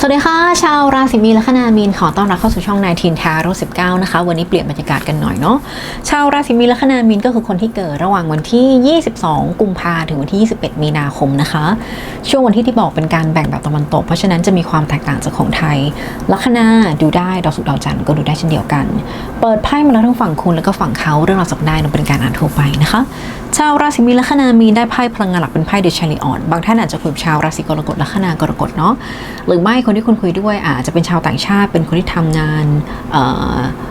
สวัสดีค่ะ ชาวราศีมีนและคณามีนขอต้อนรับเข้าสู่ช่องนายทีนทาโร่19นะคะ วันนี้เปลี่ยนบรรยากาศกันหน่อยเนาะชาวราศีมีนและคณามีนก็คือคนที่เกิดระหว่างวันที่ 22 กุมภาถึงวันที่ 21 มีนาคมนะคะ ช่วงวันที่ที่บอกเป็นการแบ่งแบบตะวันตก เพราะฉะนั้นจะมีความแตกต่างจากของไทยลัคนาดูได้ดาวศุกร์ดาวจันทร์ก็ดูได้เช่นเดียวกัน เปิดไพ่มาแล้วทั้งฝั่งคุณแล้วก็ฝั่งเขาเรื่องราวสักได้นับเป็นการอ่านทั่วไปนะคะชาวราศีมีนและคณามีนได้ไพ่พลังงานหลักเป็นไพ่เดชาริออน บางท่านอาจจะคุยกับชาวราศีกรกฎและคณากรกฎเนาะหรือไม่คนที่คุณคุยด้วยอาจจะเป็นชาวต่างชาติ เป็นคนที่ทำงานเ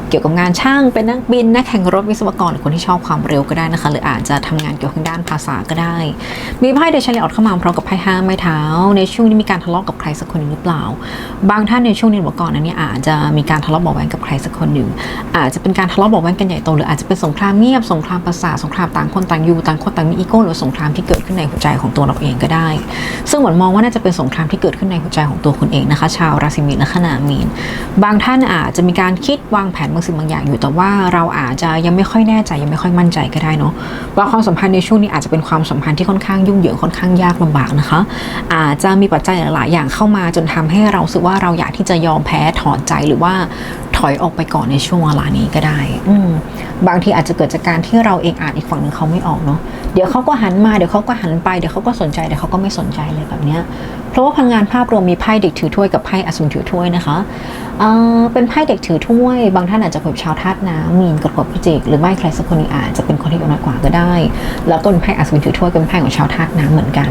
เกี่ยวกับงานช่างเป็นนักบินนักแข่งรถวิศวกรหรือคนที่ชอบความเร็วก็ได้นะคะ หรืออาจจะทำงานเกี่ยวกับด้านภาษาก็ได้ มีไพ่เดชาริออนเข้ามาพร้อมกับไพ่ห้าไม้เท้า ในช่วงนี้มีการทะเลาะกับใครสักคนหนึ่งหรือเปล่า บางท่านในช่วงนี้บอกก่อนนั้นเนี่ยอาจจะมีการทะเลาะเบาะแว้งกับใครสักคนหนึ่งอาจจะเป็นการทะเลาะเบาะแว้งกันใหญ่โตหรืออาจจะเป็นสงครามเงียบสงครามภาษาสงครามต่างคนต่างยูต่างคนต่างมีอีโก้หรือสงครามที่เกิดขึ้นในหัวใจของตัวเราเองก็ได้ ซึ่งหมอนมองว่าน่าจะเป็นสงครามที่เกิดขึ้นในหัวใจของตัวคุณเองนะคะ ชาวราศีมีนและขนามีน บางท่านอาจจะมีการคิดวางแผนบางสิ่งบางอย่างอยู่ แต่ว่าเราอาจจะยังไม่ค่อยแน่ใจยังไม่ค่อยมั่นใจก็ได้เนาะว่าความสัมพันธ์ในช่วงนี้อาจจะเป็นความสัมพันธ์ที่ค่อนข้างยุ่งเหยิงค่อนข้างยากลำบากนะคะ อาจจะมีปัจจัยหลาย ๆ อย่างเข้ามาจนทำให้เราสึกว่าเราอยากที่จะยอมแพ้ถอนใจหรือว่า ถอยออกไปก่อนในช่วงเวลานี้ก็ได้ อืบางทีอาจจะเกิดจากการที่เราเองอ่านอีกฝั่งหนึ่งเขาไม่ออกเนาะ เดี๋ยวเขาก็หันมาเดี๋ยวเขาก็หันไปเดี๋ยวเขาก็สนใจเดี๋ยวเขาก็ไม่สนใจเลยแบบเนี้ยเพราะว่าพลังงานภาพรวมมีไพ่เด็กถือถ้วยกับไพ่อสูรถือถ้วยนะคะเออเป็นไพ่เด็กถือถ้วย บางท่านอาจจะเป็นชาวธาตุน้ำมีนกับกบพิจิกหรือไม่ใครสักคนหนึงอาจจะเป็นคนที่อายุน้อยกว่าก็ได้ แล้วก็เป็นไพ่อสูรถือถ้วยก็เป็นไพ่ของชาวธาตุน้ำเหมือนกัน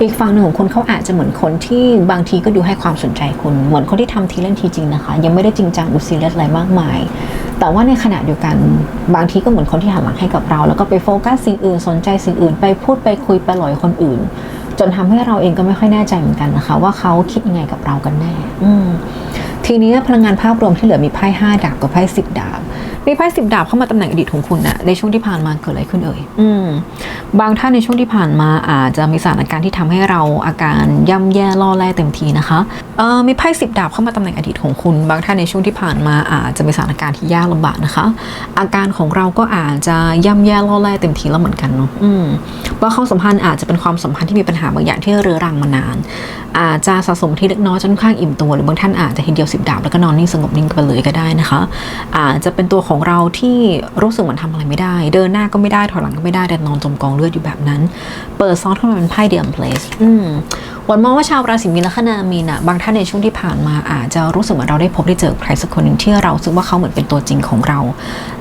อีกฝั่งหนึ่งของคนเขาอาจจะเหมือนคนที่บางทีก็ดูให้ความสนใจคุณเหมือนคนที่ทำทีเล่นทีจริงนะคะ ยังไม่ได้จริงจังอุซีเรียสอะไรมากมาย แต่ว่าในขณะเดียวกันบางทีก็เหมือนคนที่หันหลังให้กับเรา แล้วก็ไปโฟกัสสิ่งอื่นสนใจสิ่งอื่น ไปพูดไปคุยไปหลอยคนอื่น จนทำให้เราเองก็ไม่ค่อยแน่ใจเหมือนกันนะคะ ว่าเขาคิดยังไงกับเรากันแน่อืทีนี้พลังงานภาพรวมที่เหลือมีไพ่ห้าดาบกับไพ่สิบดาบ มีไพ่สิบดาบเข้ามาตำแหน่งอดีตของคุณนะในช่วงที่ผ่านมาเกิดอะไรขึ้นเอ่ยอืมบางท่านในช่วงที่ผ่านมาอาจจะมีสถานการณ์ที่ทำให้เราอาการย่ำแย่ล่อแร่เต็มทีนะคะเอ่อมีไพ่สิบดาบเข้ามาตำแหน่งอดีตของคุณ บางท่านในช่วงที่ผ่านมาอาจจะมีสถานการณ์ที่ยากลำบากนะคะ อาการของเราก็อาจจะย่ำแย่ล่อแร่เต็มทีแล้วเหมือนกันเนาะอืมว่าความสัมพันธ์อาจจะเป็นความสัมพันธ์ที่มีปัญหาบางอย่างที่เรื้อรังมานาน อาจจะสะสมที่เล็กน้อยจนค่อนข้างอิ่มตัวหรือบางท่านอาจจะทีเดียวสิบดาบแล้วก็นอนนิ่งสงบนิ่งไปเลยก็ได้นะคะ อาจจะเป็นตัวของเราที่รู้สึกเหมือนทำอะไรไม่ได้ เดินหน้าก็ไม่ได้ถอยหลังก็ไม่ได้แต่นอนจมกองเลือดอยู่แบบนั้น เปิดซอสเข้ามาเป็นไพ่เดียมเพลสอืมวันมองว่าชาวราศีมีนและคณามีนอะบางท่านในช่วงที่ผ่านมาอาจจะรู้สึกเหมือนเราได้พบได้เจอใครสักคนหนึ่งที่เราสึกว่าเขาเหมือนเป็นตัวจริงของเรา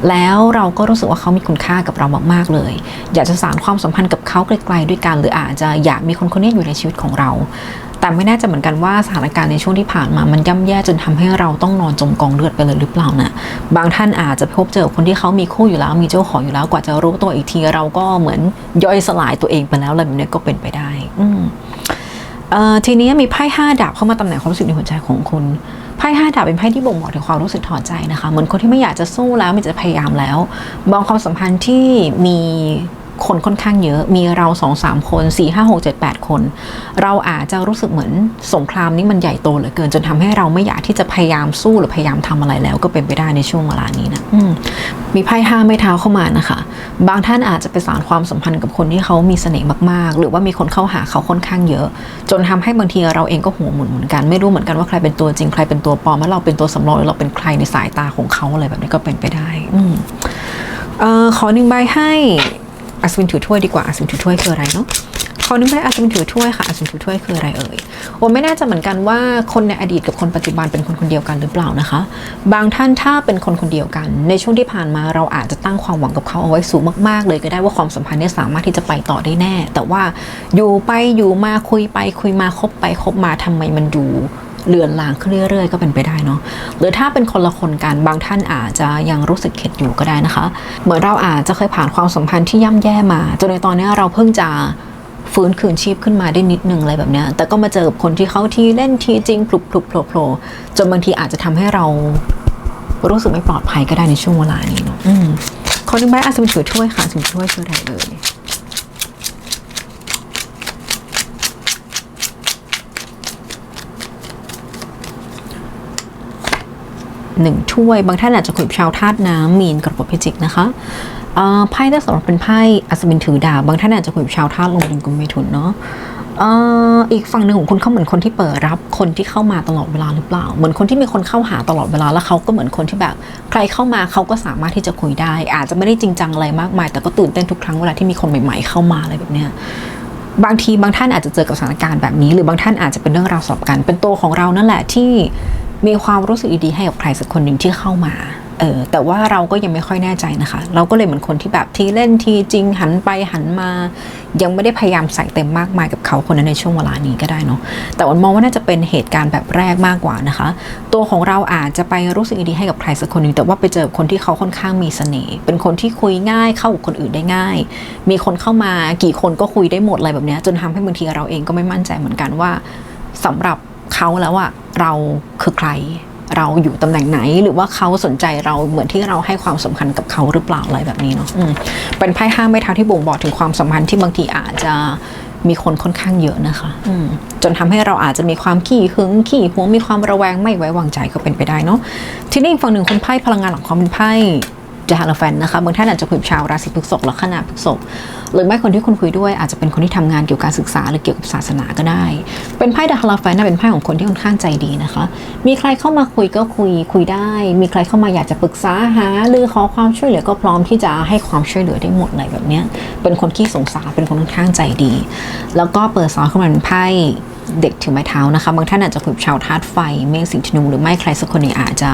แล้วเราก็รู้สึกว่าเขามีคุณค่ากับเรามากๆเลย อยากจะสานความสัมพันธ์กับเขาไกลๆด้วยกัน หรืออาจจะอยากมีคนคนนี้อยู่ในชีวิตของเรา แต่ไม่แน่ใจเหมือนกันว่าสถานการณ์ในช่วงที่ผ่านมามันย่ำแย่จนทำให้เราต้องนอนจมกองเลือดไปเลยหรือเปล่านะบางท่านอาจจะพบเจอคนที่เขามีคู่อยู่แล้ว มีเจ้าของอยู่แล้วกว่าจะรู้ตัวอีกที เราก็เหมือนย่อยสลายตัวเองไปแล้วอะไรแบบนี้ก็เป็นไปได้ อืทีนี้มีไพ่ห้าดาบเข้ามาตำแหน่งความรู้สึกในหัวใจของคุณไพ่ห้าดาบเป็นไพ่ที่บ่งบอกถึงความรู้สึกถอดใจนะคะ เหมือนคนที่ไม่อยากจะสู้แล้วไม่จะพยายามแล้ว บางความสัมพันธ์ที่มี คนค่อนข้างเยอะ มีเราสองสามคนสี่ห้าหกเจ็ดแปดคน เราอาจจะรู้สึกเหมือนสงครามนี้มันใหญ่โตเหลือเกิน จนทำให้เราไม่อยากที่จะพยายามสู้หรือพยายามทำอะไรแล้ว ก็เป็นไปได้ในช่วงเวลานี้นะมมีไพ่ห้าไม้เท้าเข้ามานะคะ บางท่านอาจจะไปสานความสัมพันธ์กับคนที่เขามีเสน่ห์มากๆ หรือว่ามีคนเข้าหาเขาค่อนข้างเยอะ จนทำให้บางทีเราเองก็หัวหมุนเหมือนกัน ไม่รู้เหมือนกันว่าใครเป็นตัวจริงใครเป็นตัวปลอมแล้วเราเป็นตัวสำรองหรือเราเป็นใครในสายตาของเขาอะไรแบบนี้ก็เป็นไปได้ อืมเออขอหนึ่งใบให้ อัศวินถือถ้วยดีกว่าอัศวินถือถ้วยคืออะไรเนาะขอนึ่งใบอัศวินถือถ้วยค่ะอัศวินถือถ้วยคืออะไรเอ่ยโอ้ไม่แน่ใจเหมือนกันว่าคนในอดีตกับคนปัจจุบันเป็นคนคนเดียวกันหรือเปล่านะคะ บางท่านถ้าเป็นคนคนเดียวกัน ในช่วงที่ผ่านมาเราอาจจะตั้งความหวังกับเขาเอาไว้สูงมากๆ เลยก็ได้ว่าความสัมพันธ์เนี้สามารถที่จะไปต่อได้แน่ แต่ว่าอยู่ไปอยู่มาคุยไปคุยมาคบไปคบมาทำไมมันดู เลือนลางขึ้นเรื่อยๆ ก็เป็นไปได้เนาะหรือถ้าเป็นคนละคนกันบางท่านอาจจะยังรู้สึกเข็ดอยู่ก็ได้นะคะ เหมือนเราอาจจะเคยผ่านความสัมพันธ์ที่ย่ำแย่มาจนในตอนนี้เราเพิ่งจะฟื้นคืนชีพขึ้นมาได้นิดนึงอะไรแบบเนี้ยแต่ก็มาเจอกับคนที่เขาทีเล่นทีจริงปลุกปลุกโผล่โผล่จนบางทีอาจจะทำให้เรารู้สึกไม่ปลอดภัยก็ได้ในช่วงเวลานี้เนาะอืมคนหนึ่งใบอาจจะเป็นถือถ้วยค่ะถือถ้วยคืออะไรเอ่ย หนึ่งถ้วย บางท่านอาจจะคุยกับชาวธาตุน้ำมีนกระปพิจิกนะคะไพ่ถ้าสำหรับเป็นไพ่อัศวินถือดาบบางท่านอาจจะคุยกับชาวธาตุลมเป็นกุมเมถุนเนาะอีกฝั่งหนึ่งของคุณเขาเหมือนคนที่เปิดรับคนที่เข้ามาตลอดเวลาหรือเปล่า เหมือนคนที่มีคนเข้าหาตลอดเวลาแล้วเขาก็เหมือนคนที่แบบ ใครเข้ามาเขาก็สามารถที่จะคุยได้ อาจจะไม่ได้จริงจังอะไรมากมาย แต่ก็ตื่นเต้นทุกครั้งเวลาที่มีคนใหม่ ๆ เข้ามาอะไรแบบเนี้ยบางทีบางท่านอาจจะเจอกับสถานการณ์แบบนี้ หรือบางท่านอาจจะเป็นเรื่องราวสลับกัน เป็นตัวของเรานั่นแหละที่ มีความรู้สึกดีๆให้กับใครสักคนหนึ่งที่เข้ามาเออแต่ว่าเราก็ยังไม่ค่อยแน่ใจนะคะ เราก็เลยเหมือนคนที่แบบทีเล่นทีจริงหันไปหันมา ยังไม่ได้พยายามใส่เต็มมากมายกับเขาคนนั้นในช่วงเวลานี้ก็ได้เนาะแต่วันมองว่าน่าจะเป็นเหตุการณ์แบบแรกมากกว่านะคะ ตัวของเราอาจจะไปรู้สึกดีให้กับใครสักคนหนึ่งแต่ว่าไปเจอคนที่เขาค่อนข้างมีเสน่ห์เป็นคนที่คุยง่ายเข้ากับคนอื่นได้ง่าย มีคนเข้ามากี่คนก็คุยได้หมดอะไรแบบนี้จนทำให้บางทีเราเองก็ไม่มั่นใจเหมือนกันว่าสำหรับ เขาแล้วอะเราคือใคร เราอยู่ตำแหน่งไหน หรือว่าเขาสนใจเราเหมือนที่เราให้ความสำคัญกับเขาหรือเปล่าอะไรแบบนี้เนาะเป็นไพ่ห้าไม้เท้าที่บ่งบอกถึงความสัมพันธ์ที่บางทีอาจจะมีคนค่อนข้างเยอะนะคะจนทำให้เราอาจจะมีความขี้หึงขี้หวงมีความระแวงไม่ไว้วางใจก็เป็นไปได้เนาะทีนี้อีกฝั่งหนึ่งคนไพ่พลังงานหลังความเป็นไพ่ จาฮาราแฟนนะคะบางท่านอาจจะคุยกับชาวราศีพฤษภลัคนาพฤษภหรือไม่คนที่คุณคุยด้วยอาจจะเป็นคนที่ทำงานเกี่ยวกับการศึกษาหรือเกี่ยวกับศาสนาก็ได้ เป็นไพ่ดาฮาราแฟนนะเป็นไพ่ของคนที่ค่อนข้างใจดีนะคะ มีใครเข้ามาคุยก็คุยคุยได้ มีใครเข้ามาอยากจะปรึกษาหาหรือขอความช่วยเหลือก็พร้อมที่จะให้ความช่วยเหลือได้หมดเลยแบบเนี้ยเป็นคนขี้สงสารเป็นคนค่อนข้างใจดี แล้วก็เปิดซอนเข้ามาเป็นไพ่ เด็กถือไม้เท้านะคะ บางท่านอาจจะคุยกับชาวธาตุไฟเมษสิงห์ธนูหรือไม่ใครสักคนหนึ่งอาจจะ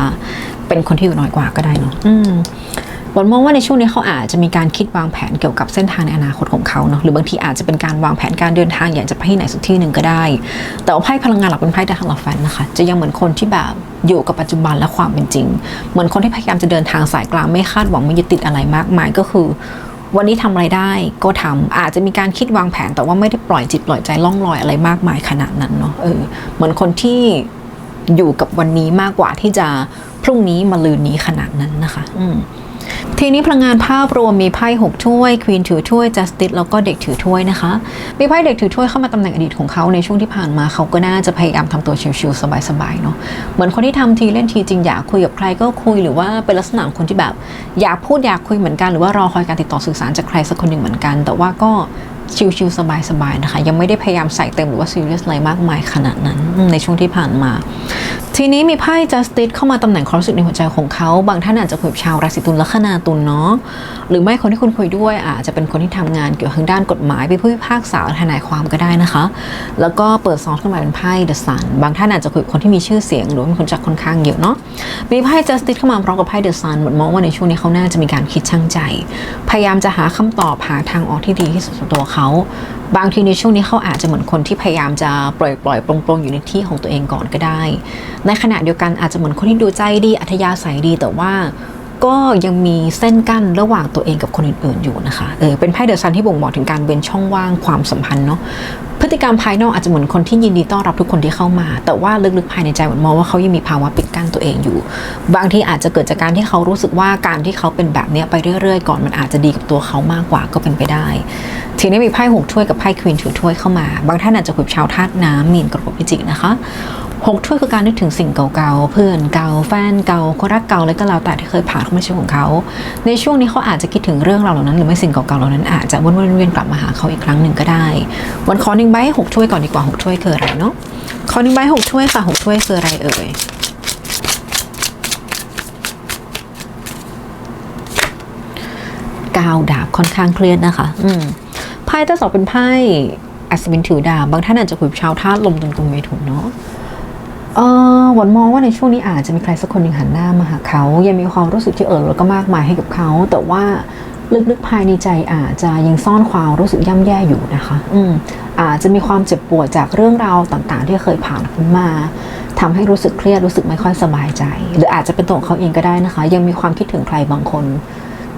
เป็นคนที่อยู่น้อยกว่าก็ได้เนาะอืมบนมองว่าในช่วงนี้เขาอาจจะมีการคิดวางแผนเกี่ยวกับเส้นทางในอนาคตของเขาเนาะหรือบางทีอาจจะเป็นการวางแผนการเดินทางอยากจะไปที่ไหนสักที่หนึ่งก็ได้ แต่ว่าไพ่พลังงานหลักเป็นไพ่ดาร์กแฟนนะคะ จะยังเหมือนคนที่แบบอยู่กับปัจจุบันและความเป็นจริง เหมือนคนที่พยายามจะเดินทางสายกลางไม่คาดหวังไม่ยึดติดอะไรมากมายก็คือ วันนี้ทำอะไรได้ก็ทำอาจจะมีการคิดวางแผนแต่ว่าไม่ได้ปล่อยจิตปล่อยใจล่องลอยอะไรมากมายขนาดนั้นเนาะเออเหมือนคนที่อยู่กับวันนี้มากกว่าที่จะพรุ่งนี้มาลืนนี้ขนาดนั้นนะคะ อืม ทีนี้พลังงานภาพรวมมีไพ่6ถ้วยควีนถือถ้วยจัสติสแล้วก็เด็กถือถ้วยนะคะ มีไพ่เด็กถือถ้วยเข้ามาตำแหน่งอดีตของเขาในช่วงที่ผ่านมาเขาก็น่าจะพยายามทำตัวชิลๆสบายๆเนาะเหมือนคนที่ทำทีเล่นทีจริงอยากคุยกับใครก็คุยหรือว่าเป็นลักษณะคนที่แบบอยากพูดอยากคุยเหมือนกันหรือว่ารอคอยการติดต่อสื่อสารจากใครสักคนหนึ่งเหมือนกัน แต่ว่าก็ชิลๆสบายๆนะคะ ยังไม่ได้พยายามใส่เต็มหรือว่าซีเรียสอะไรมากมายขนาดนั้นในช่วงที่ผ่านมาทีนี้มีไพ่ justice เข้ามาตำแหน่งความรู้สึกในหัวใจของเขา บางท่านอาจจะคุยกับชาวราศีตุลลัคนาตุลเนาะหรือไม่คนที่คุณคุยด้วยอาจจะเป็นคนที่ทำงานเกี่ยวกับทางด้านกฎหมายเป็นผู้พิพากษาทนายความก็ได้นะคะ แล้วก็เปิดซองขึ้นมาเป็นไพ่ the sun บางท่านอาจจะคุยคนที่มีชื่อเสียง หรือว่ามีคนจักค่อนข้างเยอะเนาะมีไพ่ justice เข้ามาพร้อมกับไพ่ the sun เหมือนมองว่าในช่วงนี้เขาน่าจะมีการคิดช่างใจ พยายามจะหาคำตอบหาทางออกที่ดีที่สุดสำหรับตัวเขา บางทีในช่วงนี้เขาอาจจะเหมือนคนที่พยายามจะปล่อยปล่อยปลงปลงอยู่ในที่ของตัวเองก่อนก็ได้ ในขณะเดียวกันอาจจะเหมือนคนที่ดูใจดีอัธยาศัยดีแต่ว่า ก็ยังมีเส้นกั้นระหว่างตัวเองกับคนอื่นๆอยู่นะคะเออเป็นไพ่เดอะซันที่บ่งบอกถึงการเว้นช่องว่างความสัมพันธ์เนาะพฤติกรรมภายนอกอาจจะเหมือนคนที่ยินดีต้อนรับทุกคนที่เข้ามา แต่ว่าลึกๆภายในใจเหมือนมองว่าเขายังมีภาวะปิดกั้นตัวเองอยู่ บางทีอาจจะเกิดจากการที่เขารู้สึกว่าการที่เขาเป็นแบบนี้ไปเรื่อยๆ ก่อนมันอาจจะดีกับตัวเขามากกว่าก็เป็นไปได้ ทีนี้มีไพ่หกถ้วยกับไพ่ควีนถือถ้วยเข้ามา บางท่านอาจจะคุยกับชาวธาตุน้ำมีนกรกฎพิจิกนะคะ หกถ้วยคือการนึกถึงสิ่งเก่าๆ เพื่อนเก่าแฟนเก่าคนรักเก่าอะไรก็แล้วแต่ที่เคยผ่านเข้ามาชีวิตของเขา ในช่วงนี้เขาอาจจะคิดถึงเรื่องราวเหล่านั้น หรือไม่สิ่งเก่าๆเหล่านั้นอาจจะวนๆเวียนๆกลับมาหาเขาอีกครั้งหนึ่งก็ได้ วันขอหนึ่งใบหกถ้วยก่อนดีกว่าหกถ้วยคืออะไรเนาะขอหนึ่งใบหกถ้วยค่ะหกถ้วยคืออะไรเอ่ยกาวดาบค่อนข้างเครียดนะคะ อืมไพ่ที่สองเป็นไพ่อัศวินถือดาบบางท่านอาจจะคุยชาวธาตุลมตรงกลุ่มเมถุนเนาะ เออหวันมองว่าในช่วงนี้อาจจะมีใครสักคนหนึ่งหันหน้ามาหาเขา ยังมีความรู้สึกที่เออแล้วก็มากมายให้กับเขา แต่ว่าลึกๆภายในใจอาจจะยังซ่อนความรู้สึกย่ำแย่อยู่นะคะ อืมอาจจะมีความเจ็บปวดจากเรื่องราวต่าง ๆ ที่เคยผ่านขึ้นมาทำให้รู้สึกเครียดรู้สึกไม่ค่อยสบายใจ หรืออาจจะเป็นตัวของเขาเองก็ได้นะคะ ยังมีความคิดถึงใครบางคน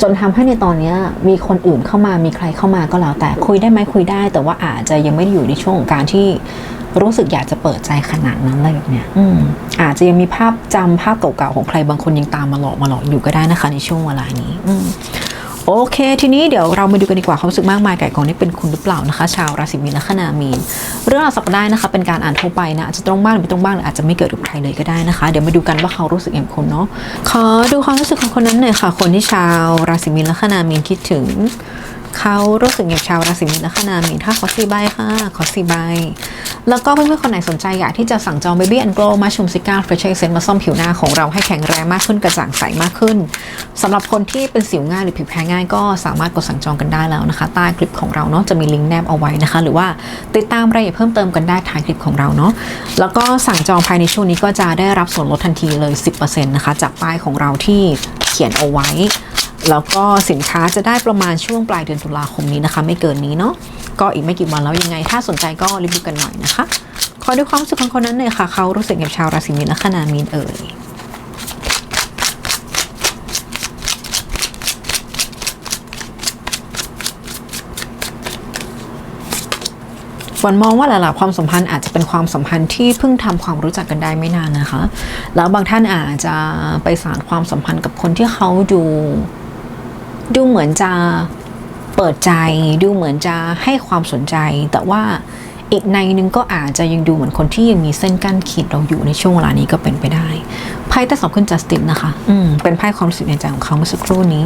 จนทำให้ในตอนเนี้ยมีคนอื่นเข้ามามีใครเข้ามาก็แล้วแต่คุยได้ไหมคุยได้ แต่ว่าอาจจะยังไม่ได้อยู่ในช่วงของการที่รู้สึกอยากจะเปิดใจขนาดนั้นอะไรแบบเนี้ยอืมอาจจะยังมีภาพจำภาพเก่าๆของใครบางคนยังตามมาหลอกมาหลอกอยู่ก็ได้นะคะ ในช่วงเวลานี้ อืม โอเค ทีนี้เดี๋ยวเรามาดูกันดีกว่าความรู้สึกมากมายไก่กองนี่เป็นคุณหรือเปล่านะคะ ชาวราศีมีนและคนามีน เรื่องราวสัปดาห์นะคะ เป็นการอ่านทั่วไปนะอาจจะตรงบ้างหรือไม่ตรงบ้างหรืออาจจะไม่เกิดกับใครเลยก็ได้นะคะ เดี๋ยวมาดูกันว่าเขารู้สึกอย่างคนเนาะขอดูความรู้สึกของคนนั้นหน่อยค่ะ คนที่ชาวราศีมีนและคนามีนคิดถึง เขารู้สึกอย่างชาวราศีมีนและคนามีนถ้าขอสี่ใบค่ะ ขอสี่ใบ แล้วก็เพื่อนๆคนไหนสนใจอยากที่จะสั่งจอง Baby and Glow มาชุมซิก้าเฟรชเซนมาซ่อมผิวหน้าของเราให้แข็งแรงมากขึ้นกระจ่างใสมากขึ้นสำหรับคนที่เป็นสิวง่ายหรือผิวแพ้ง่ายก็สามารถกดสั่งจองกันได้แล้วนะคะ ใต้คลิปของเราเนาะจะมีลิงก์แนบเอาไว้นะคะ หรือว่าติดตามรายละเอียดเพิ่มเติมกันได้ท้ายคลิปของเราเนาะแล้วก็สั่งจองภายในช่วงนี้ก็จะได้รับส่วนลดทันทีเลย 10%นะคะจากป้ายของเราที่เขียนเอาไว้ แล้วก็สินค้าจะได้ประมาณช่วงปลายเดือนตุลาคมนี้นะคะ ไม่เกินนี้เนาะก็อีกไม่กี่วันแล้วยังไง ถ้าสนใจก็รีบดูกันหน่อยนะคะ ขอดูความรู้สึกของคนนั้นหน่อยค่ะ เขารู้สึกกับชาวราศีมีนและคนามีนเอ่ยวันมองว่าหลายๆความสัมพันธ์อาจจะเป็นความสัมพันธ์ที่เพิ่งทำความรู้จักกันได้ไม่นานนะคะ แล้วบางท่านอาจจะไปสานความสัมพันธ์กับคนที่เขาดู ดูเหมือนจะเปิดใจ ดูเหมือนจะให้ความสนใจ แต่ว่าอีกในหนึงก็อาจจะยังดูเหมือนคนที่ยังมีเส้นกั้นขีดเราอยู่ในช่วงเวลานี้ก็เป็นไปได้ไพ่แต่สองขึ้นจัสตินนะคะ อืมเป็นไพ่ความรู้สึกในใจของเขาเมื่อสักครู่นี้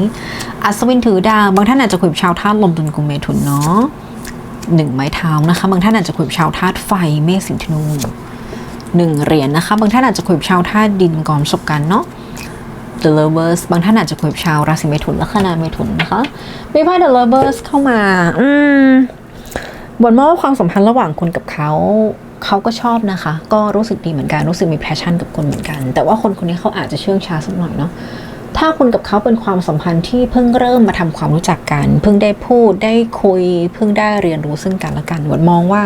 อัศวินถือดาวบางท่านอาจจะคุยกับชาวธาตุลมตุลกุมเมถุนเนาะหนึ่งไม้เท้านะคะ บางท่านอาจจะคุยกับชาวธาตุไฟเมษสิงห์ธนูหนึ่งเหรียญนะคะ บางท่านอาจจะคุยกับชาวธาตุดินก่อนประสบการณ์เนาะ The Lovers บางท่านอาจจะคุยกับชาวราศีเมถุนและคณาเมถุนนะคะมีไพ่ The Lovers เข้ามาอืมบนมองว่าความสัมพันธ์ระหว่างคุณกับเขาเขาก็ชอบนะคะ ก็รู้สึกดีเหมือนกันรู้สึกมีแพชชั่นกับคุณเหมือนกัน แต่ว่าคนคนนี้เขาอาจจะเชื่องช้าสักหน่อยเนาะถ้าคุณกับเขาเป็นความสัมพันธ์ที่เพิ่งเริ่มมาทำความรู้จักกัน เพิ่งได้พูดได้คุย เพิ่งได้เรียนรู้ซึ่งกันและกันหวนมองว่า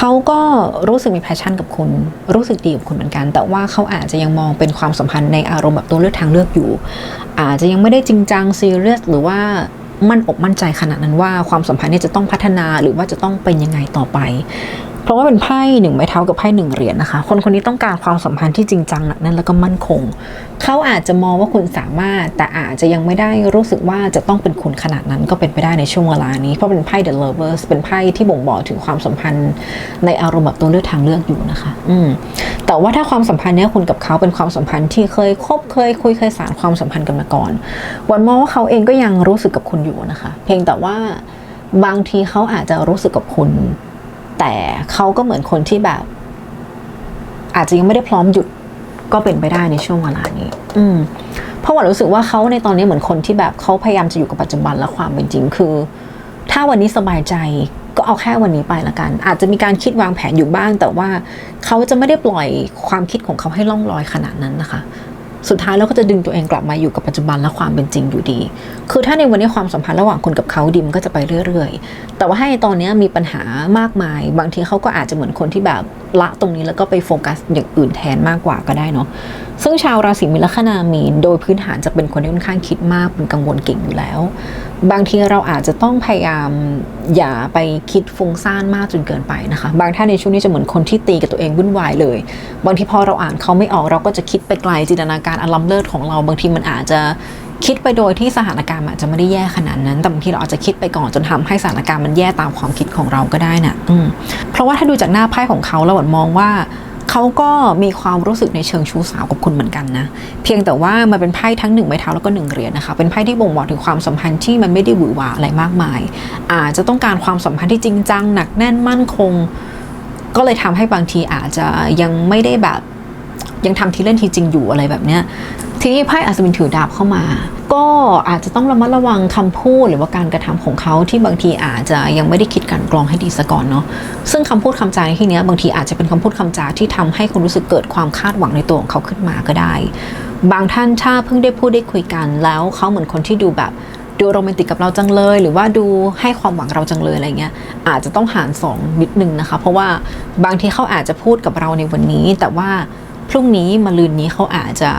เขาก็รู้สึกมีแพชชั่นกับคุณ รู้สึกดีกับคุณเหมือนกัน แต่ว่าเขาอาจจะยังมองเป็นความสัมพันธ์ในอารมณ์แบบตัวเลือกทางเลือกอยู่ อาจจะยังไม่ได้จริงจังซีเรียสหรือว่ามั่นอกมั่นใจขนาดนั้นว่าความสัมพันธ์นี้จะต้องพัฒนาหรือว่าจะต้องเป็นยังไงต่อไป เพราะว่าเป็นไพ่หนึ่งไม้เท้ากับไพ่หนึ่งเหรียญนะคะ คนคนนี้ต้องการความสัมพันธ์ที่จริงจังหนักแน่นแล้วก็มั่นคง เขาอาจจะมองว่าคุณสามารถ แต่อาจจะยังไม่ได้รู้สึกว่าจะต้องเป็นคุณขนาดนั้นก็เป็นไปได้ในช่วงเวลานี้ เพราะเป็นไพ่ The Lovers เป็นไพ่ที่บ่งบอกถึงความสัมพันธ์ในอารมณ์แบบตัวเลือกทางเลือกอยู่นะคะ อืมแต่ว่าถ้าความสัมพันธ์เนี้ยคุณกับเขาเป็นความสัมพันธ์ที่เคยคบเคยคุยเคยสานความสัมพันธ์กันมาก่อน วันมองว่าเขาเองก็ยังรู้สึกกับคุณอยู่นะคะ เพียงแต่ว่าบางทีเขาอาจจะรู้สึกกับคุณ แต่เขาก็เหมือนคนที่แบบ อาจจะยังไม่ได้พร้อมหยุดก็เป็นไปได้ในช่วงเวลานี้ อืม เพราะว่ารู้สึกว่าเขาในตอนนี้เหมือนคนที่แบบเขาพยายามจะอยู่กับปัจจุบันและความเป็นจริงคือ ถ้าวันนี้สบายใจก็เอาแค่วันนี้ไปละกัน อาจจะมีการคิดวางแผนอยู่บ้าง แต่ว่าเขาจะไม่ได้ปล่อยความคิดของเขาให้ล่องลอยขนาดนั้นนะคะ สุดท้ายเราก็จะดึงตัวเองกลับมาอยู่กับปัจจุบันและความเป็นจริงอยู่ดี คือถ้าในวันนี้ความสัมพันธ์ระหว่างคุณกับเขาดีมันก็จะไปเรื่อย ๆ แต่ว่าให้ตอนนี้มีปัญหามากมาย บางทีเขาก็อาจจะเหมือนคนที่แบบละตรงนี้แล้วก็ไปโฟกัสอย่างอื่นแทนมากกว่าก็ได้เนาะ ซึ่งชาวราศีมีนและคนามีน โดยพื้นฐานจะเป็นคนที่ค่อนข้างคิดมากเป็นกังวลเก่งอยู่แล้ว บางทีเราอาจจะต้องพยายามอย่าไปคิดฟุ้งซ่านมากจนเกินไปนะคะ บางท่านในช่วงนี้จะเหมือนคนที่ตีกับตัวเองวุ่นวายเลย บางทีพอเราอ่านเขาไม่ออกเราก็จะคิดไปไกลจินตนาการอารมณ์เลิศของเรา บางทีมันอาจจะคิดไปโดยที่สถานการณ์อาจจะไม่ได้แย่ขนาดนั้น แต่บางทีเราอาจจะคิดไปก่อนจนทำให้สถานการณ์มันแย่ตามความคิดของเราก็ได้นะอืมเพราะว่าถ้าดูจากหน้าไพ่ของเขาเราหวนมองว่า เขาก็มีความรู้สึกในเชิงชู้สาวกับคุณเหมือนกันนะ เพียงแต่ว่ามันเป็นไพ่ทั้งหนึ่งไม้เท้าแล้วก็หนึ่งเหรียญนะคะ เป็นไพ่ที่บ่งบอกถึงความสัมพันธ์ที่มันไม่ได้หวือหวาอะไรมากมาย อาจจะต้องการความสัมพันธ์ที่จริงจังหนักแน่นมั่นคง ก็เลยทำให้บางทีอาจจะยังไม่ได้แบบ ยังทำทีเล่นทีจริงอยู่อะไรแบบเนี้ยทีนี้ไพ่อัศวินถือดาบเข้ามา ก็อาจจะต้องระมัดระวังคำพูดหรือว่าการกระทำของเขาที่บางทีอาจจะยังไม่ได้คิดกลันกรองให้ดีซะก่อนเนาะซึ่งคำพูดคำจาในที่เนี้ยบางทีอาจจะเป็นคำพูดคำจาที่ทำให้คุณรู้สึกเกิดความคาดหวังในตัวของเขาขึ้นมาก็ได้ บางท่านถ้าเพิ่งได้พูดได้คุยกันแล้วเขาเหมือนคนที่ดูแบบดูโรแมนติกกับเราจังเลย หรือว่าดูให้ความหวังเราจังเลยอะไรเงี้ยอาจจะต้องหารสองนิดนึงนะคะ เพราะว่าบางทีเขาอาจจะพูดกับเราในวันนี้ แต่ว่า พรุ่งนี้มาลืนนี้เขาอาจจะ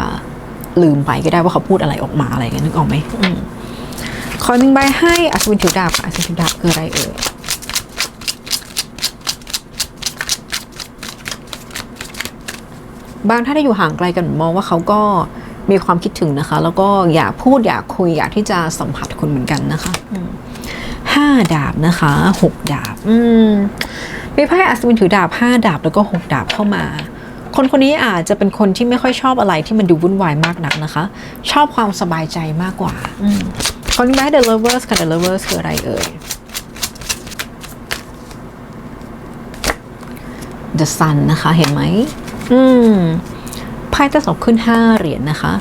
ลืมไปก็ได้ว่าเขาพูดอะไรออกมาอะไรเงี้ยนึกออกไหมอมขอหนึ่งใบให้อัศวินถือดาบค่ะอัศวินถือดาบคืออะไรเอ่ยบางท่านที่อยู่ห่างไกลกันมองว่าเขาก็มีความคิดถึงนะคะ แล้วก็อยากพูดอยากคุยอยากที่จะสัมผัสคุณเหมือนกันนะคะห้าดาบนะคะหกดาบ อืมมีไพ่อัศวินถือดาบห้าดาบแล้วก็หกดาบเข้ามา คนคนนี้อาจจะเป็นคนที่ไม่ค่อยชอบอะไรที่มันดูวุ่นวายมากนักนะคะ ชอบความสบายใจมากกว่าอืม Calling back the lovers ค่ะ the lovers คืออะไรเอ่ย The Sun นะคะเห็นไหมอืมไพ่จะสอบขึ้น5เหรียญนะคะ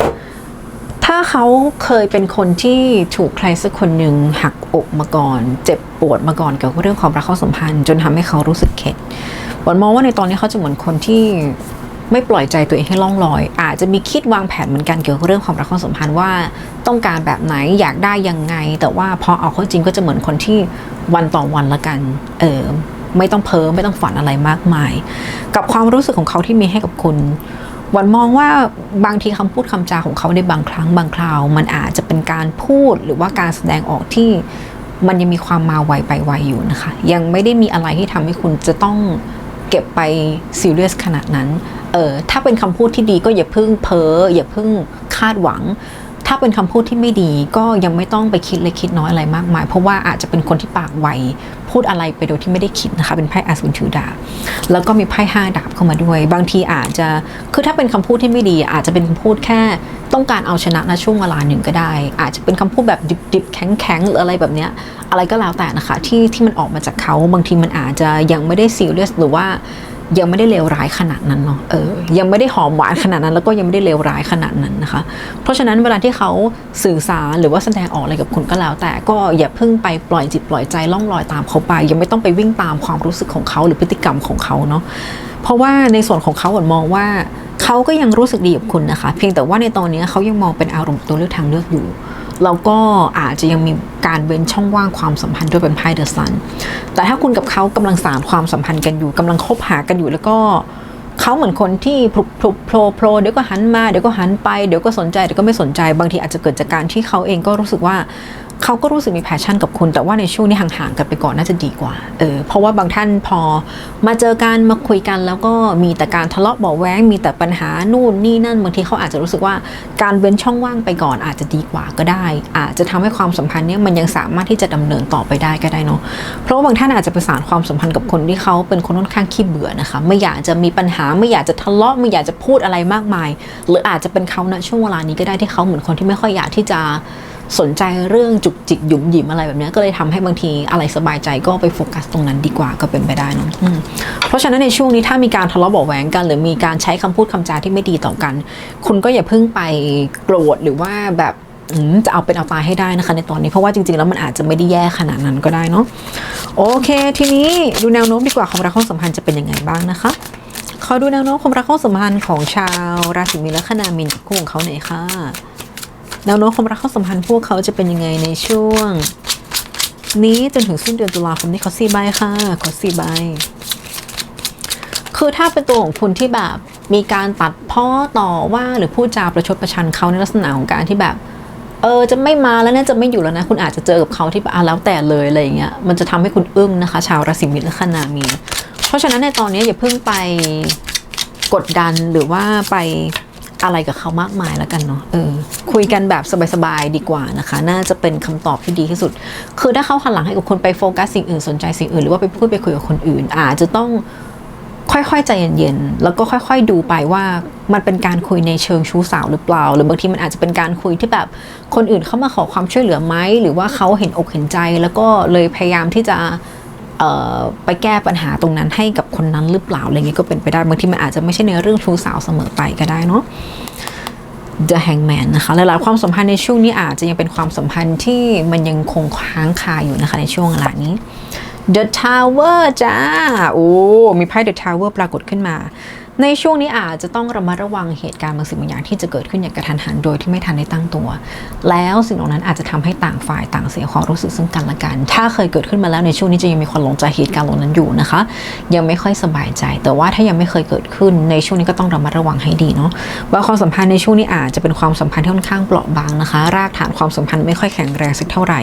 ถ้าเขาเคยเป็นคนที่ถูกใครสักคนหนึ่งหักอกมาก่อน เจ็บปวดมาก่อนเกี่ยวกับเรื่องความรักความสัมพันธ์ จนทำให้เขารู้สึกเข็ดวันมองว่าในตอนนี้เขาจะเหมือนคนที่ ไม่ปล่อยใจตัวเองให้ล่องลอย อาจจะมีคิดวางแผนเหมือนกันเกี่ยวกับเรื่องความรักความสัมพันธ์ว่าต้องการแบบไหนอยากได้ยังไง แต่ว่าพอเอาเข้าจริงก็จะเหมือนคนที่วันต่อวันละกัน เออไม่ต้องเพ้อไม่ต้องฝันอะไรมากมาย กับความรู้สึกของเขาที่มีให้กับคุณวันมองว่าบางทีคำพูดคำจาของเขาในบางครั้งบางคราว มันอาจจะเป็นการพูดหรือว่าการแสดงออกที่มันยังมีความมาไวไปไวอยู่นะคะ ยังไม่ได้มีอะไรที่ทำให้คุณจะต้องเก็บไปซีเรียสขนาดนั้น ออถ้าเป็นคำพูดที่ดีก็อย่าเพิ่งเพ้ออย่าเพิ่งคาดหวัง ถ้าเป็นคำพูดที่ไม่ดีก็ยังไม่ต้องไปคิดเล็กคิดน้อยอะไรมากมาย เพราะว่าอาจจะเป็นคนที่ปากไวพูดอะไรไปโดยที่ไม่ได้คิดนะคะ เป็นไพ่อาสวินถือดาบแล้วก็มีไพ่ห้าดาบเข้ามาด้วย บางทีอาจจะคือถ้าเป็นคำพูดที่ไม่ดี อาจจะเป็นคำพูดแค่ต้องการเอาชนะณช่วงเวลาหนึ่งก็ได้ อาจจะเป็นคำพูดแบบดิบๆแข็งๆหรืออะไรแบบเนี้ยอะไรก็แล้วแต่นะคะที่ที่มันออกมาจากเขาบางทีมันอาจจะยังไม่ได้ซีเรียสหรือว่า ยังไม่ได้เลวร้ายขนาดนั้นเนาะเออยังไม่ได้หอมหวานขนาดนั้น แล้วก็ยังไม่ได้เลวร้ายขนาดนั้นนะคะ เพราะฉะนั้นเวลาที่เขาสื่อสารหรือว่าแสดงออกอะไรกับคุณก็แล้ว แต่ก็อย่าเพิ่งไปปล่อยจิตปล่อยใจล่องลอยตามเขาไป ยังไม่ต้องไปวิ่งตามความรู้สึกของเขาหรือพฤติกรรมของเขาเนาะเพราะว่าในส่วนของเขาผมมองว่าเขาก็ยังรู้สึกดีกับคุณนะคะ เพียงแต่ว่าในตอนนี้เขายังมองเป็นอารมณ์ตัวเลือกทางเลือกอยู่ แล้วก็อาจจะยังมีการเว้นช่องว่างความสัมพันธ์ด้วยเป็นไพ่เดอะซัน แต่ถ้าคุณกับเขากำลังสารความสัมพันธ์กันอยู่กำลังคบหากันอยู่แล้วก็เขาเหมือนคนที่พลุพลุโผล่โผล่เดี๋ยวก็หันมาเดี๋ยวก็หันไปเดี๋ยวก็สนใจเดี๋ยวก็ไม่สนใจบางทีอาจจะเกิดจากการที่เขาเองก็รู้สึกว่า เขาก็รู้สึกมีแพชชั่นกับคุณ แต่ว่าในช่วงนี้ห่างๆกันไปก่อนน่าจะดีกว่า เออ เพราะว่าบางท่านพอมาเจอกันมาคุยกันแล้วก็มีแต่การทะเลาะเบาแว้งมีแต่ปัญหานู่นนี่นั่นบางทีเขาอาจจะรู้สึกว่าการเว้นช่องว่างไปก่อนอาจจะดีกว่าก็ได้ อาจจะทำให้ความสัมพันธ์เนี้ยมันยังสามารถที่จะดำเนินต่อไปได้ก็ได้เนาะ เพราะว่าบางท่านอาจจะประสานความสัมพันธ์กับคนที่เขาเป็นคนค่อนข้างขี้เบื่อนะคะ ไม่อยากจะมีปัญหาไม่อยากจะทะเลาะไม่อยากจะพูดอะไรมากมาย หรืออาจจะเป็นเขาณช่วงเวลานี้ก็ได้ที่เขาเหมือนคนที่ไม่ค่อยอยากที่จะ สนใจเรื่องจุกจิกหยุมหยิมอะไรแบบนี้ก็เลยทำให้บางทีอะไรสบายใจก็ไปโฟกัสตรงนั้นดีกว่าก็เป็นไปได้เนอะอืมเพราะฉะนั้นในช่วงนี้ถ้ามีการทะเลาะเบาแหวงกัน หรือมีการใช้คำพูดคำจาที่ไม่ดีต่อกัน คุณก็อย่าเพิ่งไปโกรธหรือว่าแบบจะเอาเป็นเอาตายให้ได้นะคะในตอนนี้เพราะว่าจริงๆแล้วมันอาจจะไม่ได้แย่ขนาดนั้นก็ได้เนาะโอเค ทีนี้ดูแนวโน้มดีกว่าความรักความสัมพันธ์จะเป็นยังไงบ้างนะคะขอดูแนวโน้มความรักความสัมพันธ์ของชาวราศีมีนและคนามินคู่ของเขาหน่อยค่ะ แนวโน้มความรักความสัมพันธ์พวกเขาจะเป็นยังไงในช่วง นี้จนถึงสิ้นเดือนตุลาคมนี้ขอสี่ใบค่ะขอสี่ใบคือถ้าเป็นตัวของคุณที่แบบมีการตัดพ้อต่อว่าหรือพูดจาประชดประชันเขาในลักษณะของการที่แบบเออจะไม่มาแล้วนะจะไม่อยู่แล้วนะ คุณอาจจะเจอกับเขาที่แบบอะแล้วแต่เลยอะไรอย่างเงี้ยมันจะทำให้คุณอึ้งนะคะ ชาวราศีมีนและคนามี เพราะฉะนั้นในตอนนี้อย่าเพิ่งไปกดดันหรือว่าไป อะไรกับเขามากมายแล้วกันเนาะเออคุยกันแบบสบายๆดีกว่านะคะ น่าจะเป็นคำตอบที่ดีที่สุด คือถ้าเขาหันหลังให้กับคุณไปโฟกัสสิ่งอื่นสนใจสิ่งอื่นหรือว่าไปพูดไปคุยกับคนอื่น อาจจะต้องค่อยๆใจเย็นๆ แล้วก็ค่อยๆดูไปว่ามันเป็นการคุยในเชิงชู้สาวหรือเปล่า หรือบางทีมันอาจจะเป็นการคุยที่แบบคนอื่นเข้ามาขอความช่วยเหลือไหมหรือว่าเขาเห็นอกเห็นใจแล้วก็เลยพยายามที่จะ ไปแก้ปัญหาตรงนั้นให้กับคนนั้นหรือเปล่าอะไรเงี้ยก็เป็นไปได้บางทีมันอาจจะไม่ใช่ในเรื่องชู้สาวเสมอไปก็ได้เนาะ The Hangman นะคะหลายๆความสัมพันธ์ในช่วงนี้อาจจะยังเป็นความสัมพันธ์ที่มันยังคงค้างคาอยู่นะคะในช่วงเวลานี้ The Tower จ้า โอ้ มีไพ่ The Tower ปรากฏขึ้นมา ในช่วงนี้อาจจะต้องระมัดระวังเหตุการณ์บางสิ่งบางอย่างที่จะเกิดขึ้นอย่างกระทันหันโดยที่ไม่ทันได้ตั้งตัว แล้วสิ่งเหล่านั้นอาจจะทำให้ต่างฝ่ายต่างเสียความรู้สึกซึ่งกันและกัน ถ้าเคยเกิดขึ้นมาแล้วในช่วงนี้จะยังมีความหลงใจเหตุการณ์เหล่านั้นอยู่นะคะ ยังไม่ค่อยสบายใจ แต่ว่าถ้ายังไม่เคยเกิดขึ้นในช่วงนี้ก็ต้องระมัดระวังให้ดีเนาะว่าความสัมพันธ์ในช่วงนี้อาจจะเป็นความสัมพันธ์ที่ค่อนข้างเปราะบางนะคะ รากฐานความสัมพันธ์ไม่ค่อยแข็งแรงสักเท่าไหร่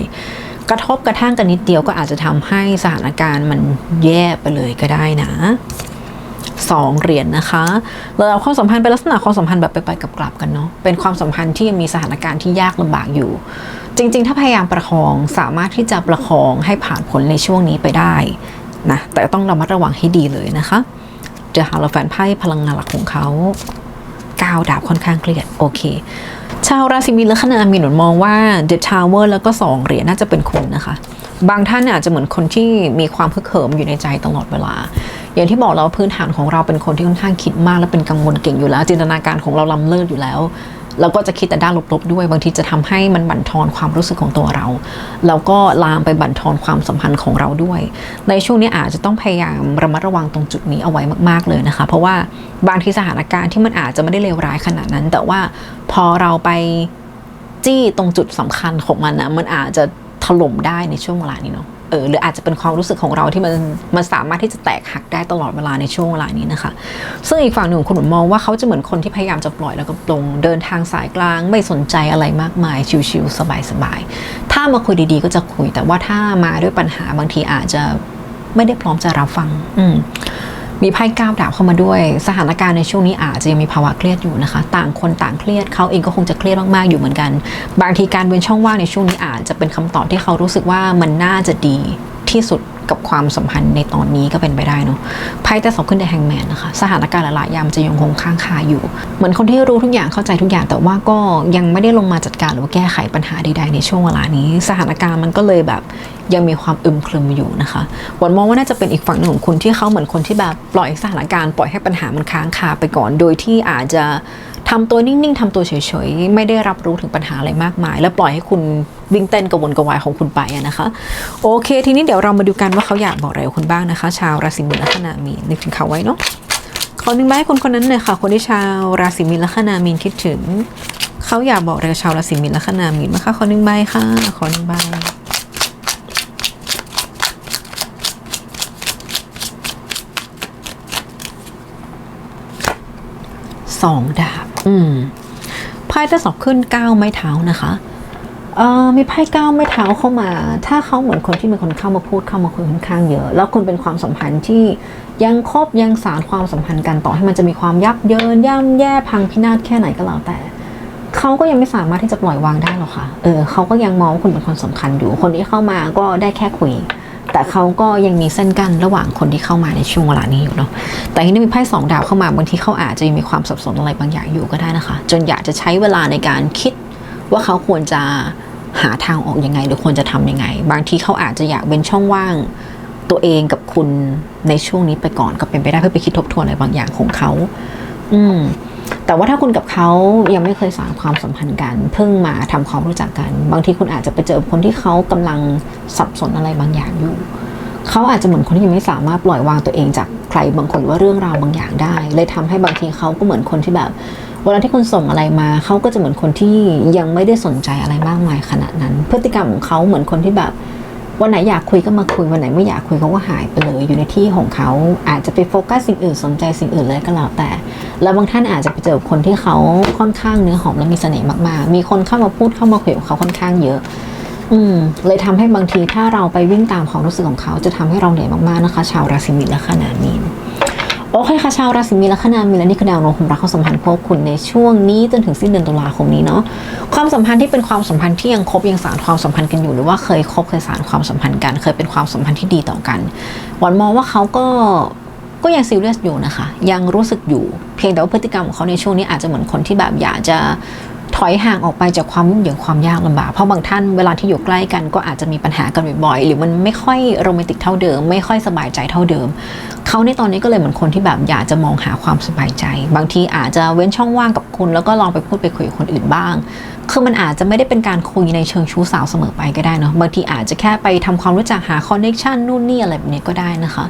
กระทบกระทั่งกันนิดเดียวก็อาจจะทำให้สถานการณ์มันแย่ไปเลยก็ได้นะ สองเหรียญนะคะเราเอาความสัมพันธ์เป็นลักษณะความสัมพันธ์แบบไปๆกับกลับกันเนาะเป็นความสัมพันธ์ที่ยังมีสถานการณ์ที่ยากลำบากอยู่ จริง ๆ ถ้าพยายามประคองสามารถที่จะประคองให้ผ่านพ้นในช่วงนี้ไปได้นะแต่ต้องระมัดระวังให้ดีเลยนะคะเจอฮาโลแฟนไพ่พลังงานหลักของเขาก้าวดาบค่อนข้างเครียดโอเค ชาวราศีมีนแลัคนามีหนุนมองว่า The Tower แล้วก็สองเหรียญน่าจะเป็นคุณนะคะ บางท่านอาจจะเหมือนคนที่มีความพึกเหิมอยู่ในใจตลอดเวลา อย่างที่บอกเราพื้นฐานของเราเป็นคนที่ค่อนข้างคิดมากและเป็นกังวลเก่งอยู่แล้ว จินตนาการของเราล้ำเลิศอยู่แล้วแล้วก็จะคิดแต่ด้านลบๆด้วย บางทีจะทำให้มันบั่นทอนความรู้สึกของตัวเรา แล้วก็ลามไปบั่นทอนความสัมพันธ์ของเราด้วย ในช่วงนี้อาจจะต้องพยายามระมัดระวังตรงจุดนี้เอาไว้มาก ๆเลยนะคะ เพราะว่าบางทีสถานการณ์ที่มันอาจจะไม่ได้เลวร้ายขนาดนั้น แต่ว่าพอเราไปจี้ตรงจุดสำคัญของมันนะมันอาจจะถล่มได้ในช่วงเวลานี้เนาะ เออหรืออาจจะเป็นความรู้สึกของเราที่มันมันสามารถที่จะแตกหักได้ตลอดเวลาในช่วงเวลานี้นะคะ ซึ่งอีกฝั่งหนึ่งคุณหนุนมองว่าเขาจะเหมือนคนที่พยายามจะปล่อยแล้วก็ปลงเดินทางสายกลาง ไม่สนใจอะไรมากมายชิวๆสบายๆถ้ามาคุยดีๆ ก็จะคุยแต่ว่าถ้ามาด้วยปัญหาบางทีอาจจะไม่ได้พร้อมจะรับฟัง อืม มีไพ่ก้าวดาบเข้ามาด้วย สถานการณ์ในช่วงนี้อาจจะยังมีภาวะเครียดอยู่นะคะ ต่างคนต่างเครียดเขาเองก็คงจะเครียดมากๆอยู่เหมือนกัน บางทีการเว้นช่องว่างในช่วงนี้อาจจะเป็นคำตอบที่เขารู้สึกว่ามันน่าจะดี ที่สุดกับความสัมพันธ์ในตอนนี้ก็เป็นไปได้เนาะไพ่แต่สอบขึ้นในแฮงแมนนะคะ สถานการณ์หลายๆอยามจะยังคงค้างคาอยู่ เหมือนคนที่รู้ทุกอย่างเข้าใจทุกอย่างแต่ว่าก็ยังไม่ได้ลงมาจัดการหรือว่าแก้ไขปัญหาใดๆในช่วงเวลานี้ สถานการณ์มันก็เลยแบบยังมีความอึมครึมอยู่นะคะวันมองว่าน่าจะเป็นอีกฝั่งหนึ่งของคุณที่เขาเหมือนคนที่แบบปล่อยสถานการณ์ปล่อยให้ปัญหามันค้างคาไปก่อน โดยที่อาจจะ ทำตัวนิ่งๆทำตัวเฉยๆ ไม่ได้รับรู้ถึงปัญหาอะไรมากมาย แล้วปล่อยให้คุณวิ่งเต้นกระวนกระวายของคุณไปนะคะ โอเค ทีนี้เดี๋ยวเรามาดูกันว่าเขาอยากบอกอะไรกับคุณบ้างนะคะ ชาวราศีมีนลัคนามีนึกถึงเขาไว้เนาะขอหนึ่งใบให้คนคนนั้นหน่อยค่ะ คนที่ชาวราศีมีนลัคนามีนคิดถึง เขาอยากบอกอะไรกับชาวราศีมีนลัคนามีนไหมคะขอหนึ่งใบค่ะ ขอหนึ่งใบสองดาบ อืมไพ่จะสอบขึ้นเก้าไม้เท้านะคะเอ่อมีไพ่เก้าไม้เท้าเข้ามา ถ้าเขาเหมือนคนที่มีคนเข้ามาพูดเข้ามาคุยค่อนข้างเยอะ แล้วคุณเป็นความสัมพันธ์ที่ยังคบยังสารความสัมพันธ์กันต่อให้มันจะมีความยับเยินย่ำแย่พังพินาศแค่ไหนก็แล้วแต่เขาก็ยังไม่สามารถที่จะปล่อยวางได้หรอกค่ะ เออเขาก็ยังมองว่าคุณเป็นคนสำคัญอยู่ คนที่เข้ามาก็ได้แค่คุย แต่เขาก็ยังมีเส้นกั้นระหว่างคนที่เข้ามาในช่วงเวลานี้อยู่เนาะแต่ที่นี่มีไพ่สองดาวเข้ามาบางทีเขาอาจจะมีความสับสนอะไรบางอย่างอยู่ก็ได้นะคะ จนอยากจะใช้เวลาในการคิดว่าเขาควรจะหาทางออกยังไง หรือควรจะทำยังไง บางทีเขาอาจจะอยากเป็นช่องว่างตัวเองกับคุณในช่วงนี้ไปก่อนก็เป็นไปได้เพื่อไปคิดทบทวนอะไรบางอย่างของเขา อืม แต่ว่าถ้าคุณกับเขายังไม่เคยสานความสัมพันธ์กัน เพิ่งมาทำความรู้จักกัน บางทีคุณอาจจะไปเจอคนที่เขากำลังสับสนอะไรบางอย่างอยู่ เขาอาจจะเหมือนคนที่ยังไม่สามารถปล่อยวางตัวเองจากใครบางคนว่าเรื่องราวบางอย่างได้ เลยทำให้บางทีเขาก็เหมือนคนที่แบบ เวลาที่คุณส่งอะไรมา เขาก็จะเหมือนคนที่ยังไม่ได้สนใจอะไรมากมายขนาดนั้น พฤติกรรมของเขาเหมือนคนที่แบบ วันไหนอยากคุยก็มาคุยวันไหนไม่อยากคุยเขาก็หายไปเลยอยู่ในที่ของเขาอาจจะไปโฟกัสสิ่งอื่นสนใจสิ่งอื่นเลยก็แล้วแต่ แล้วบางท่านอาจจะไปเจอคนที่เขาค่อนข้างเนื้อหอมและมีเสน่ห์มากๆ มีคนเข้ามาพูดเข้ามาคุยกับเขาค่อนข้างเยอะ อืมเลยทำให้บางทีถ้าเราไปวิ่งตามความรู้สึกของเขา จะทำให้เราเหนื่อยมากๆนะคะ ชาวราศีมีนและขนามีน โอเคค่ะชาวราศีมีนและขนามีนและนี่คือแนวโน้มความรักความสัมพันธ์พวกคุณในช่วงนี้จนถึงสิ้นเดือนตุลาคมนี้เนาะความสัมพันธ์ที่เป็นความสัมพันธ์ที่ยังคบยังสารความสัมพันธ์กันอยู่หรือว่าเคยคบเคยสารความสัมพันธ์กัน เคยเป็นความสัมพันธ์ที่ดีต่อกันหวันมองว่าเขาก็ก็ยังซีเรียสอยู่นะคะ ยังรู้สึกอยู่ เพียงแต่ว่าพฤติกรรมของเขาในช่วงนี้อาจจะเหมือนคนที่แบบอยากจะ ถอยห่างออกไปจากความยุ่งเหยิงความยากลำบากเพราะบางท่านเวลาที่อยู่ใกล้กันก็อาจจะมีปัญหากันบ่อยๆหรือมันไม่ค่อยโรแมนติกเท่าเดิม ไม่ค่อยสบายใจเท่าเดิมเขาในตอนนี้ก็เลยเหมือนคนที่แบบอยากจะมองหาความสบายใจ บางทีอาจจะเว้นช่องว่างกับคุณ แล้วก็ลองไปพูดไปคุยกับคนอื่นบ้าง คือมันอาจจะไม่ได้เป็นการคุยในเชิงชู้สาวเสมอไปก็ได้เนาะบางทีอาจจะแค่ไปทำความรู้จักหาคอนเนคชันนู่นนี่อะไรแบบนี้ก็ได้นะคะ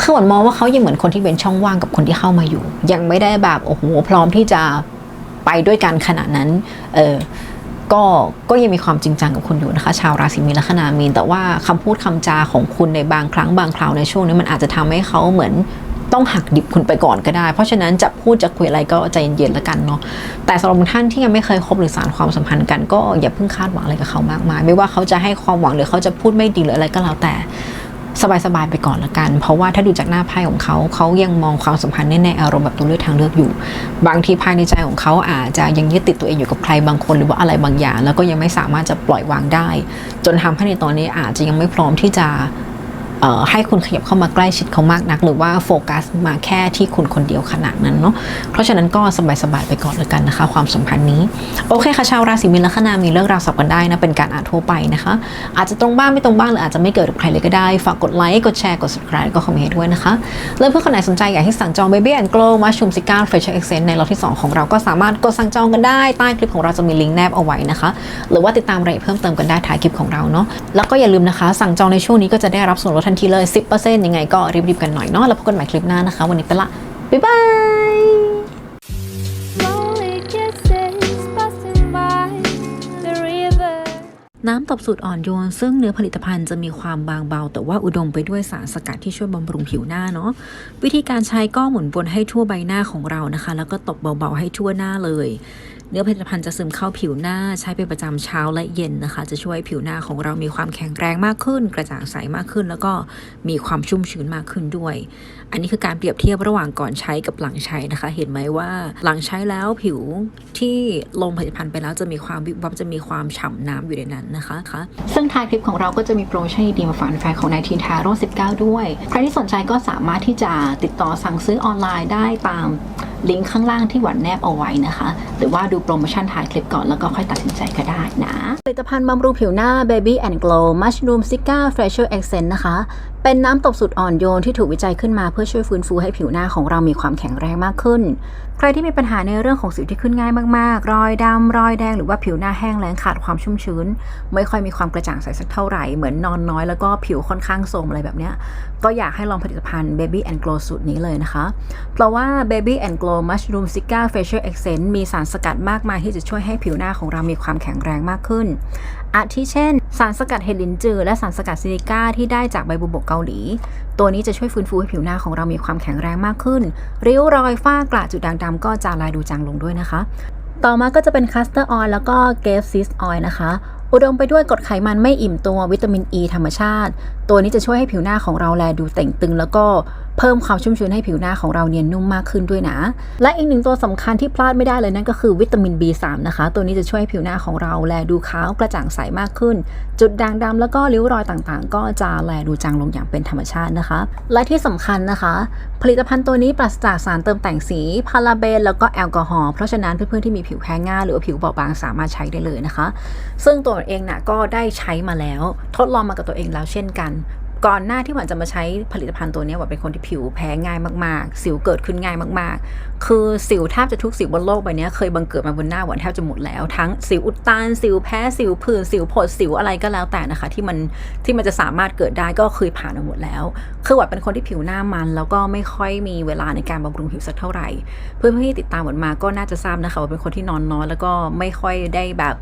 คือหวนมองว่าเขายังเหมือนคนที่เว้นช่องว่างกับคนที่เข้ามาอยู่ ยังไม่ได้แบบโอ้โหพร้อมที่จะ ไปด้วยกันขนาดนั้นเออก็ก็ยังมีความจริงจังกับคุณอยู่นะคะ ชาวราศีมีนและคนามีน แต่ว่าคำพูดคำจาของคุณในบางครั้งบางคราวในช่วงนี้มันอาจจะทำให้เขาเหมือนต้องหักดิบคุณไปก่อนก็ได้ เพราะฉะนั้นจะพูดจะคุยอะไรก็ใจเย็นๆแล้วกันเนาะ แต่สำหรับบางท่านที่ยังไม่เคยคบหรือสานความสัมพันธ์กันก็อย่าเพิ่งคาดหวังอะไรกับเขามากมาย ไม่ว่าเขาจะให้ความหวังหรือเขาจะพูดไม่ดีหรืออะไรก็แล้วแต่ สบายๆไปก่อนละกัน เพราะว่าถ้าดูจากหน้าไพ่ของเขาเขายังมองความสัมพันธ์ในอารมณ์แบบตัวเลือกทางเลือกอยู่ บางทีภายในใจของเขาอาจจะยังยึดติดตัวเองอยู่กับใครบางคนหรือว่าอะไรบางอย่าง แล้วก็ยังไม่สามารถจะปล่อยวางได้ จนทำให้ในตอนนี้อาจจะยังไม่พร้อมที่จะ ให้คุณขยับเข้ามาใกล้ชิดเขามากนัก หรือว่าโฟกัสมาแค่ที่คุณคนเดียวขนาดนั้นเนาะเพราะฉะนั้นก็สบายๆไปก่อนเลยกันนะคะ ความสัมพันธ์นี้ โอเคค่ะชาวราศีมีนลัคนามีเรื่องราวสับกันได้นะเป็นการอ่านทั่วไปนะคะ อาจจะตรงบ้างไม่ตรงบ้างหรืออาจจะไม่เกิดกับใครเลยก็ได้ฝากกดไลค์กดแชร์กด subscribe ก็คอมเมนต์ด้วยนะคะแล้วเพื่อนคนไหนสนใจอยากให้สั่งจอง Baby and Glow Mushroom c i c a r Facial Essence ในล็อตที่ 2 ของเราก็สามารถกดสั่งจองกันได้ ใต้คลิปของเราจะมีลิงก์แนบเอาไว้นะคะ หรือว่าติดตามรายละเอียดเพิ่มเติมกันได้ท้ายคลิปของเราเนาะแล้วก็อย่าลืมนะคะ สั่งจองในช่วงนี้ก็จะได้รับส่วนลดทันทีเลย 10%ยังไงก็รีบๆกันหน่อยเนาะแล้วพบกันใหม่คลิปหน้านะคะ วันนี้ไปละ บ๊ายบาย Lonely kisses passing by the river. น้ำตบสูตรอ่อนโยน ซึ่งเนื้อผลิตภัณฑ์จะมีความบางเบา แต่ว่าอุดมไปด้วยสารสกัดที่ช่วยบำรุงผิวหน้าเนาะวิธีการใช้ก็หมุนวนให้ทั่วใบหน้าของเรานะคะ แล้วก็ตบเบาๆให้ทั่วหน้าเลย เนื้อผลิตภัณฑ์จะซึมเข้าผิวหน้าใช้เป็นประจำเช้าและเย็นนะคะ จะช่วยผิวหน้าของเรามีความแข็งแรงมากขึ้น กระจ่างใสมากขึ้น แล้วก็มีความชุ่มชื้นมากขึ้นด้วยอันนี้คือการเปรียบเทียบระหว่างก่อนใช้กับหลังใช้นะคะ เห็นไหมว่าหลังใช้แล้วผิวที่ลงผลิตภัณฑ์ไปแล้วจะมีความวิบวับจะมีความฉ่ำน้ำอยู่ในนั้นนะคะคะซึ่งท้ายคลิปของเราก็จะมีโปรโมชั่นดีๆมาฝากแฟนของนายทีนทาโร่19 ด้วย ใครที่สนใจก็สามารถที่จะติดต่อสั่งซื้อออนไลน์ได้ตามลิงก์ข้างล่างที่หวันแนบเอาไว้นะคะ หรือว่าดูโปรโมชั่นท้ายคลิปก่อนแล้วก็ค่อยตัดสินใจก็ได้นะ ผลิตภัณฑ์บำรุงผิวหน้า Baby and Glow Mushroom s i c a Facial Essence นะคะเป็นน้ำตบสูตรอ่อนโยนที่ถูกวิจัยขึ้นมาเพื่อช่วยฟื้นฟูให้ผิวหน้าของเรามีความแข็งแรงมากขึ้น ใครที่มีปัญหาในเรื่องของสิวที่ขึ้นง่ายมากๆ รอยดำรอยแดงหรือว่าผิวหน้าแห้งแล้งขาดความชุ่มชื้น ไม่ค่อยมีความกระจ่างใสสักเท่าไหร่ เหมือนนอนน้อยแล้วก็ผิวค่อนข้างโทรมอะไรแบบเนี้ย ก็อยากให้ลองผลิตภัณฑ์ Baby and Glow สูตรนี้เลยนะคะ เพราะว่า Baby and Glow Mushroom s i c a Facial Essence มีสารสกัดมากมายที่จะช่วยให้ผิวหน้าของเรามีความแข็งแรงมากขึ้น อาทิเช่น สารสกัดเฮดลินจือ และสารสกัดซิลิก้าที่ได้จากใบบุบกเกาหลี ตัวนี้จะช่วยฟื้นฟูให้ผิวหน้าของเรามีความแข็งแรงมากขึ้น ริ้วรอยฝ้ากระจุดด่างดำก็จางลายดูจางลงด้วยนะคะ ต่อมาก็จะเป็นคัสเตอร์ออยล์แล้วก็เกฟซิสออยล์นะคะอุดมไปด้วยกรดไขมันไม่อิ่มตัววิตามินอ e ีธรรมชาติ ตัวนี้จะช่วยให้ผิวหน้าของเราแลดูเต่งตึงแล้วก็ เพิ่มความชุ่มชื้นให้ผิวหน้าของเราเนียนนุ่มมากขึ้นด้วยนะ และอีกหนึ่งตัวสำคัญที่พลาดไม่ได้เลยนั่นก็คือวิตามิน B3 นะคะ ตัวนี้จะช่วยให้ผิวหน้าของเราแลดูขาวกระจ่างใสมากขึ้น จุดด่างดำแล้วก็ริ้วรอยต่างๆ ก็จะแลดูจางลงอย่างเป็นธรรมชาตินะคะ และที่สำคัญนะคะ ผลิตภัณฑ์ตัวนี้ปราศจากสารเติมแต่งสีพาราเบนแล้วก็แอลกอฮอล์เพราะฉะนั้นเพื่อนๆที่มีผิวแพ้ง่ายหรือผิวบอบบางสามารถใช้ได้เลยนะคะ ซึ่งตัวเองน่ะก็ได้ใช้มาแล้ว ทดลองมากับตัวเองแล้วเช่นกัน ก่อนหน้าที่หวันจะมาใช้ผลิตภัณฑ์ตัวนี้หวันเป็นคนที่ผิวแพ้ง่ายมากๆ สิวเกิดขึ้นง่ายมากๆ คือสิวแทบจะทุกสิวบนโลกใบนี้เคยบังเกิดมาบนหน้าหวันแทบจะหมดแล้ว ทั้งสิวอุดตันสิวแพ้สิวผื่นสิวผดสิวอะไรก็แล้วแต่นะคะ ที่มันที่มันจะสามารถเกิดได้ก็เคยผ่านมาหมดแล้ว คือหวันเป็นคนที่ผิวหน้ามัน แล้วก็ไม่ค่อยมีเวลาในการบำรุงผิวสักเท่าไหร่ เพื่อนๆที่ติดตามหวันมาก็น่าจะทราบนะคะว่าเป็นคนที่นอนน้อยแล้วก็ไม่ค่อยได้แบบ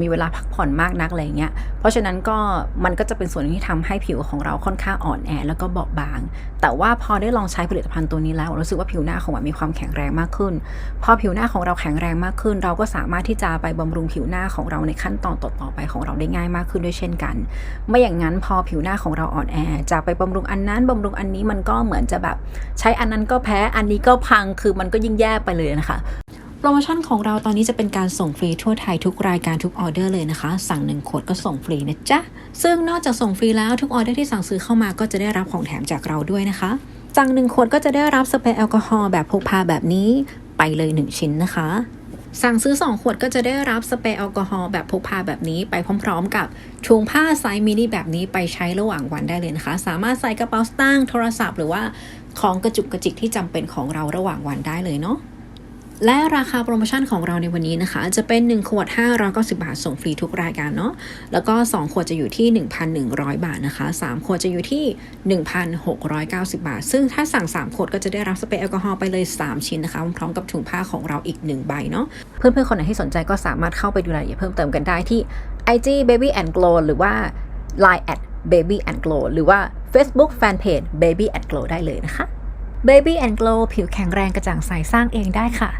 มีเวลาพักผ่อนมากนักอะไรเงี้ย เพราะฉะนั้นก็มันก็จะเป็นส่วนหนึ่งที่ทำให้ผิวของเราค่อนข้างอ่อนแอแล้วก็เบาบาง แต่ว่าพอได้ลองใช้ผลิตภัณฑ์ตัวนี้แล้วรู้สึกว่าผิวหน้าของเรามีความแข็งแรงมากขึ้น พอผิวหน้าของเราแข็งแรงมากขึ้น เราก็สามารถที่จะไปบำรุงผิวหน้าของเราในขั้นตอนต่อๆไปของเราได้ง่ายมากขึ้นด้วยเช่นกัน ไม่อย่างนั้นพอผิวหน้าของเราอ่อนแอจะไปบำรุงอันนั้นบำรุงอันนี้มันก็เหมือนจะแบบ ใช้อันนั้นก็แพ้อันนี้ก็พังคือมันก็ยิ่งแย่ไปเลยนะคะ รโมชั่นของเราตอนนี้จะเป็นการส่งฟรีทั่วไทยทุกรายการทุกออเดอร์เลยนะคะ สั่ง1ขวดก็ส่งฟรีนะจ๊ะ ซึ่งนอกจากส่งฟรีแล้วทุกออเดอร์ที่สั่งซื้อเข้ามาก็จะได้รับของแถมจากเราด้วยนะคะ สั่ง1ขวดก็จะได้รับสเปรย์แอลกอฮอล์แบบพกพาแบบนี้ไปเลย 1 ชิ้นนะคะ สั่งซื้อ 2 ขวดก็จะได้รับสเปรย์แอลกอฮอล์แบบพกพาแบบนี้ไปพร้อม ๆ กับถุงผ้าไซส์มินิแบบนี้ไปใช้ระหว่างวันได้เลยนะคะ สามารถใส่กระเป๋าสตางค์โทรศัพท์ หรือว่าของกระจุกกระจิกที่จำเป็นของเราระหว่างวันได้เลยเนาะ และราคาโปรโมชั่นของเราในวันนี้นะคะ จะเป็น 1 ขวด 590 บาท ส่งฟรีทุกรายการเนาะแล้วก็ 2 ขวดจะอยู่ที่ 1,100 บาทนะคะ 3 ขวดจะอยู่ที่ 1,690 บาท ซึ่งถ้าสั่ง 3 ขวดก็จะได้รับสเปรย์แอลกอฮอล์ไปเลย 3 ชิ้นนะคะพร้อมกับถุงผ้าของเราอีก 1 ใบเนาะเพื่อนๆ คนไหนที่สนใจก็สามารถเข้าไปดูรายละเอียดเพิ่มเติมกันได้ที่ IG Baby and Glow หรือว่า Line at Baby and Glow หรือว่า Facebook Fanpage Baby and Glow ได้เลยนะคะ Baby and Glow ผิวแข็งแรงกระจ่างใสสร้างเองได้ค่ะ